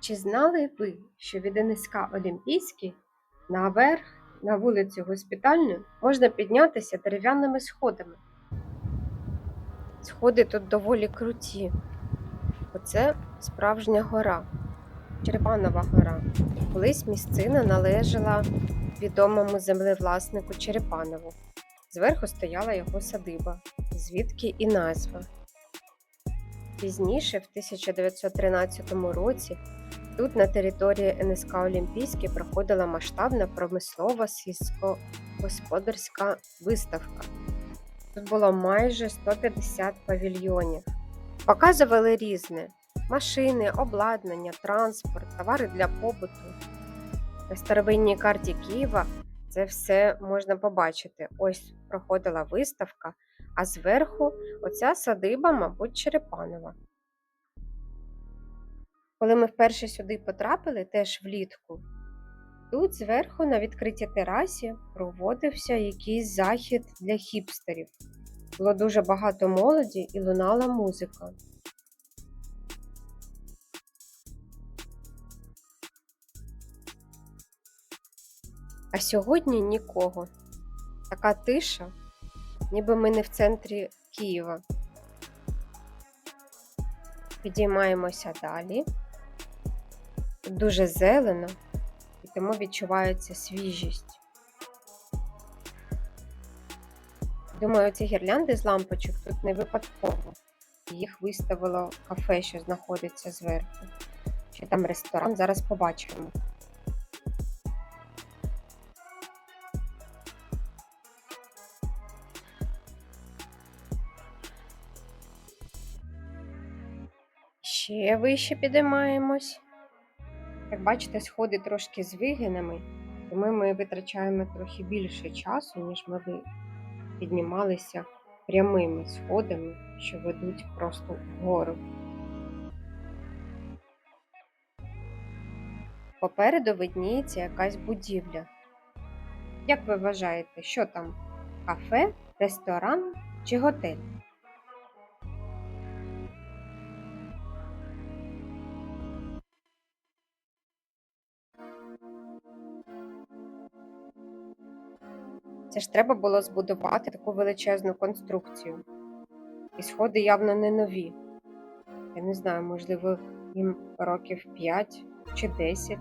Чи знали ви, що від НСК Олімпійський наверх на вулицю Госпітальну можна піднятися дерев'яними сходами? Сходи тут доволі круті. Оце справжня гора, Черепанова гора. Колись місцина належала відомому землевласнику Черепанову. Зверху стояла його садиба, звідки і назва. Пізніше, в 1913 році, тут на території НСК Олімпійський проходила масштабна промислова сільськогосподарська виставка. Тут було майже 150 павільйонів. Показували різне: машини, обладнання, транспорт, товари для побуту. На старовинній карті Києва це все можна побачити. Ось проходила виставка, а зверху оця садиба, мабуть, Черепанова. Коли ми вперше сюди потрапили, теж влітку, тут зверху на відкритій терасі проводився якийсь захід для хіпстерів. Було дуже багато молоді і лунала музика. А сьогодні нікого. Така тиша, ніби ми не в центрі Києва. Підіймаємося далі. Тут дуже зелено, і тому відчувається свіжість. Думаю, ці гірлянди з лампочок тут не випадково. Їх виставило кафе, що знаходиться зверху. Чи там ресторан, зараз побачимо. Ще вище підіймаємось. Як бачите, сходи трошки з вигинами, тому ми витрачаємо трохи більше часу, ніж ми би піднімалися прямими сходами, що ведуть просто вгору. Попереду видніється якась будівля. Як ви вважаєте, що там? Кафе, ресторан чи готель? Це ж треба було збудувати таку величезну конструкцію. І сходи явно не нові. Я не знаю, можливо, їм років 5 чи 10.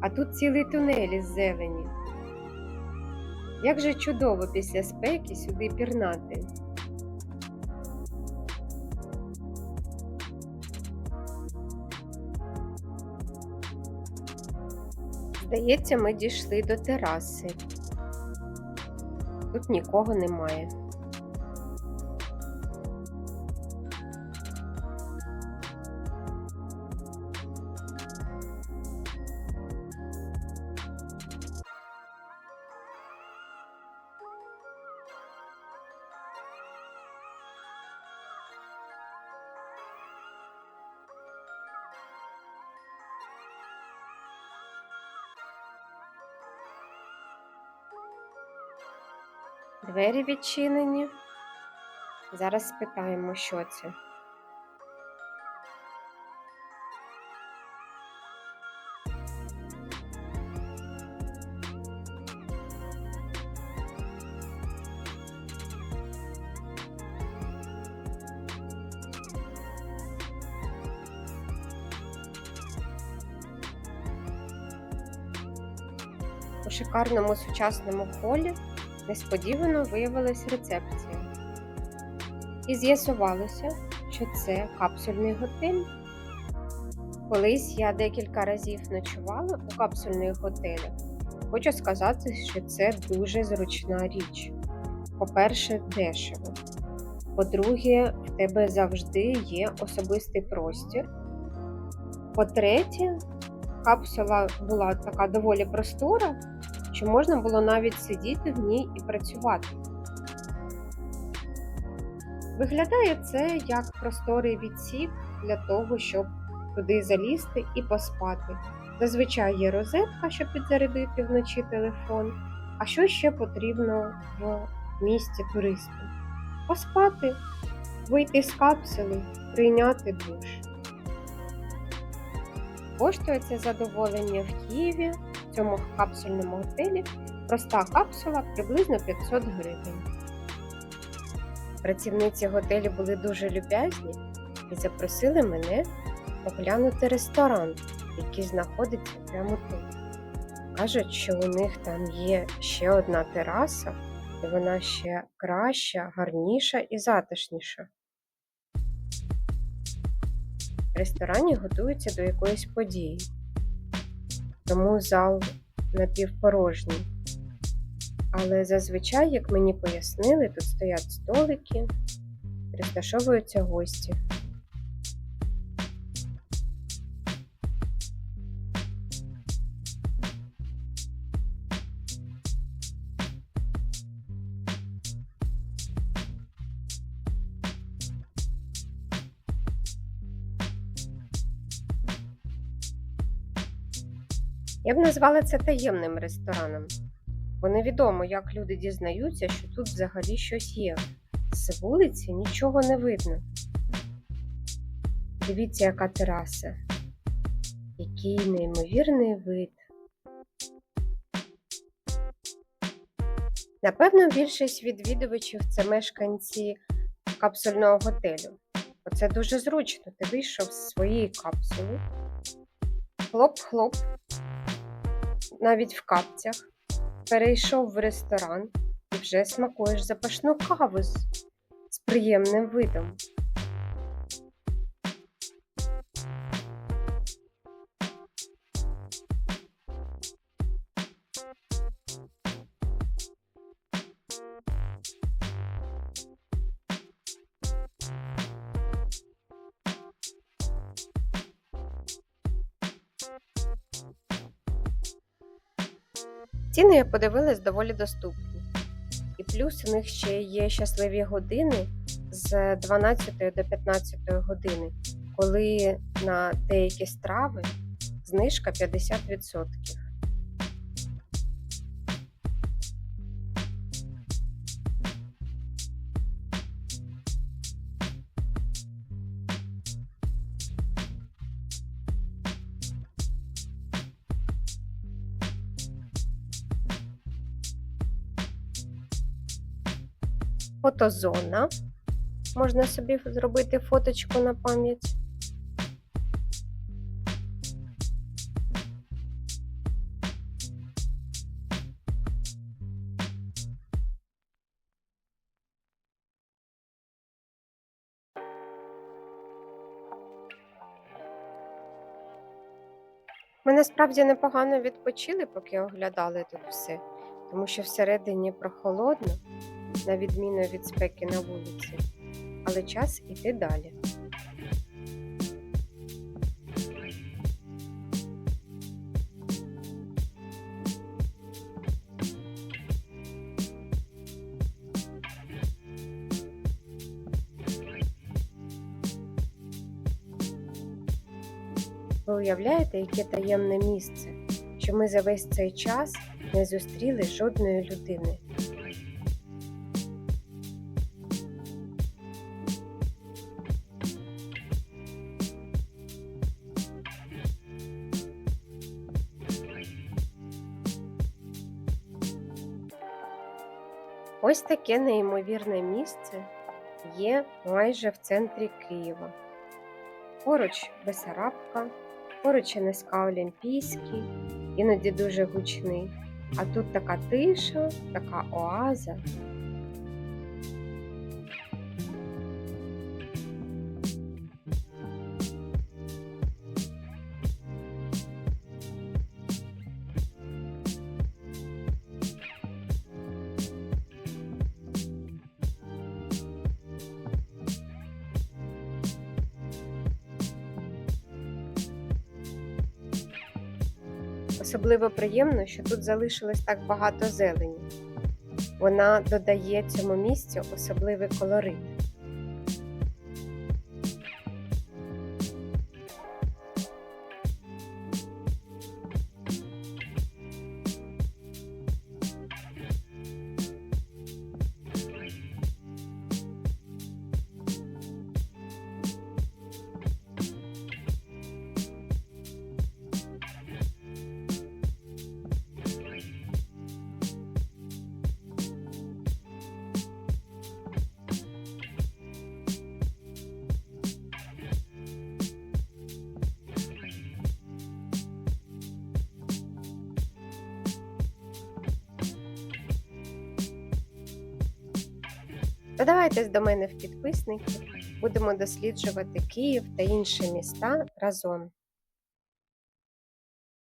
А тут цілий тунель із зелені. Як же чудово після спеки сюди пірнати. Здається, ми дійшли до тераси. Тут нікого немає. Двері відчинені. Зараз спитаємо, що це. У шикарному сучасному холі несподівано виявилась рецепція. І з'ясувалося, що це капсульний готель. Колись я декілька разів ночувала у капсульних готелях. Хочу сказати, що це дуже зручна річ. По-перше, дешево. По-друге, в тебе завжди є особистий простір. По-третє, капсула була така доволі простора, що можна було навіть сидіти в ній і працювати. Виглядає це як просторий відсік для того, щоб туди залізти і поспати. Зазвичай є розетка, щоб підзарядити вночі телефон. А що ще потрібно в місті туристам. Поспати, вийти з капсули, прийняти душ. Коштує це задоволення в Києві в цьому капсульному готелі. Проста капсула приблизно 500 гривень. Працівниці готелю були дуже люб'язні і запросили мене оглянути ресторан, який знаходиться прямо тут. Кажуть, що у них там є ще одна тераса, і вона ще краща, гарніша і затишніша. В ресторані готуються до якоїсь події, тому зал напівпорожній. Але зазвичай, як мені пояснили, тут стоять столики, розташовуються гості. Я б назвала це таємним рестораном, бо невідомо, як люди дізнаються, що тут взагалі щось є. З вулиці нічого не видно. Дивіться, яка тераса. Який неймовірний вид. Напевно, більшість відвідувачів це мешканці капсульного готелю. Оце дуже зручно. Ти вийшов з своєї капсули. Хлоп-хлоп, навіть в капцях, перейшов в ресторан і вже смакуєш запашну каву з, з приємним видом. Ціни я подивилась доволі доступні. І плюс у них ще є щасливі години з 12 до 15 години, коли на деякі страви знижка 50%. Фотозона. Можна собі зробити фоточку на пам'ять. Ми насправді непогано відпочили, поки оглядали тут все, тому що всередині прохолодно, на відміну від спеки на вулиці, але час іти далі. Ви уявляєте, яке таємне місце, що ми за весь цей час не зустріли жодної людини. Ось таке неймовірне місце є майже в центрі Києва. Поруч Бесарабка, поруч НСК Олімпійський, іноді дуже гучний. А тут така тиша, така оаза. Особливо приємно, що тут залишилось так багато зелені. Вона додає цьому місцю особливий колорит. Додавайтесь до мене в підписники, будемо досліджувати Київ та інші міста разом.